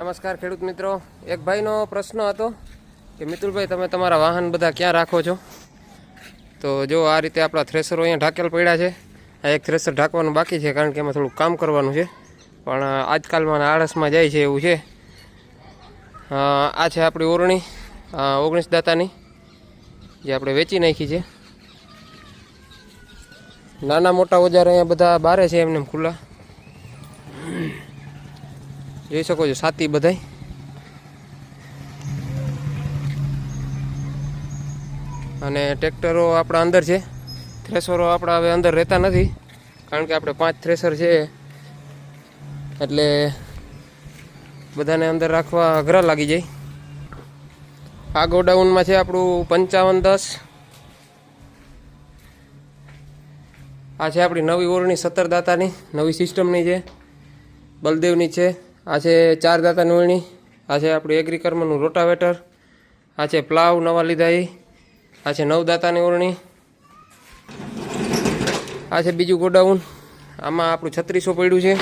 નમસ્કાર ખેડૂત મિત્રો. એક ભાઈનો પ્રશ્ન હતો કે, મિતુલભાઈ, તમે તમારા વાહન બધા ક્યાં રાખો છો? તો જો આ રીતે આપણા થ્રેસરો અહીંયા ઢાકેલ પડ્યા છે. આ એક થ્રેસર ઢાંકવાનું બાકી છે કારણ કે એમાં થોડું કામ કરવાનું છે. પણ આજકાલમાં આળસમાં જાય છે એવું છે. આ છે આપણી ઓરણી ઓગણીસ દાતાની, જે આપણે વેચી નાખી છે. નાના મોટા ઓજાર અહીંયા બધા બારે છે એમને એમ ખુલ્લા. જોઈ શકો છો સાતી બધાય. અને ટ્રેક્ટરો આપણા અંદર છે. થ્રેસરો આપણા હવે અંદર રહેતા નથી. કારણ કે આપણે પાંચ થ્રેસર છે. એટલે બધાને અંદર રાખવા અઘરા લાગી જાય. આ ગોડાઉનમાં છે આપણું પંચાવન દસ. આ છે આપણી નવી ઓરણી સત્તર દાતાની નવી સિસ્ટમની છે. બલદેવની છે. આ છે ચાર દાતાની ઓરણી આ છે આપણું એગ્રીકર્મનું રોટાવેટર આ છે પ્લાવ નવા લીધા એ આ છે નવ દાતાની ઓરણી આ છે બીજું ગોડાઉન, આમાં આપણું છત્રીસો પડ્યું છે.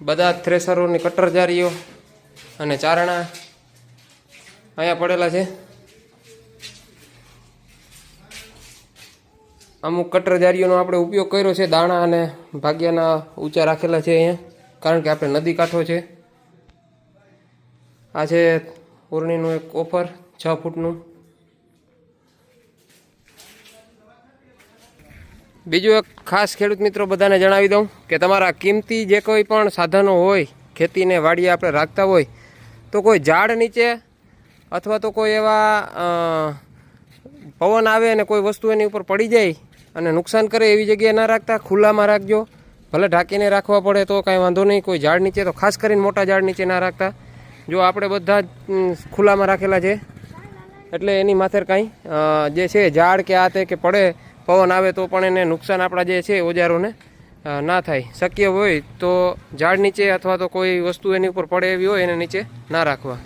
બધા થ્રેસરોની કટર જારીઓ અને ચારણા અહીંયા પડેલા છે. અમુક કટરજારીઓનો આપણે ઉપયોગ કર્યો છે, દાણા અને ભાગ્યાના ઊંચા રાખેલા છે અહીંયા, કારણ કે આપણે નદી કાંઠો છે. આ છે ઓરણીનું એક ઓફર, છ ફૂટનું. બીજું એક ખાસ ખેડૂત મિત્રો બધાને જણાવી દઉં કે તમારા કિંમતી જે કોઈ પણ સાધનો હોય, ખેતીને વાડીએ આપણે રાખતા હોય, તો કોઈ ઝાડ નીચે અથવા તો કોઈ એવા પવન આવે અને કોઈ વસ્તુ એની ઉપર પડી જાય અને નુકસાન કરે એવી જગ્યાએ ના રાખતા, ખુલ્લામાં રાખજો. ભલે ઢાંકીને રાખવા પડે તો કાંઈ વાંધો નહીં, કોઈ ઝાડ નીચે તો ખાસ કરીને મોટા ઝાડ નીચે ના રાખતા. જો આપણે બધા ખુલ્લામાં રાખેલા છે. એટલે એની માથેર કાંઈ જે છે, ઝાડ કે આ તે કે પડે, પવન આવે તો પણ એને નુકસાન આપણા જે છે, ઓજારોને ના થાય. શક્ય હોય તો ઝાડ નીચે અથવા તો કોઈ વસ્તુ એની ઉપર પડે એવી હોય એને નીચે ના રાખવા.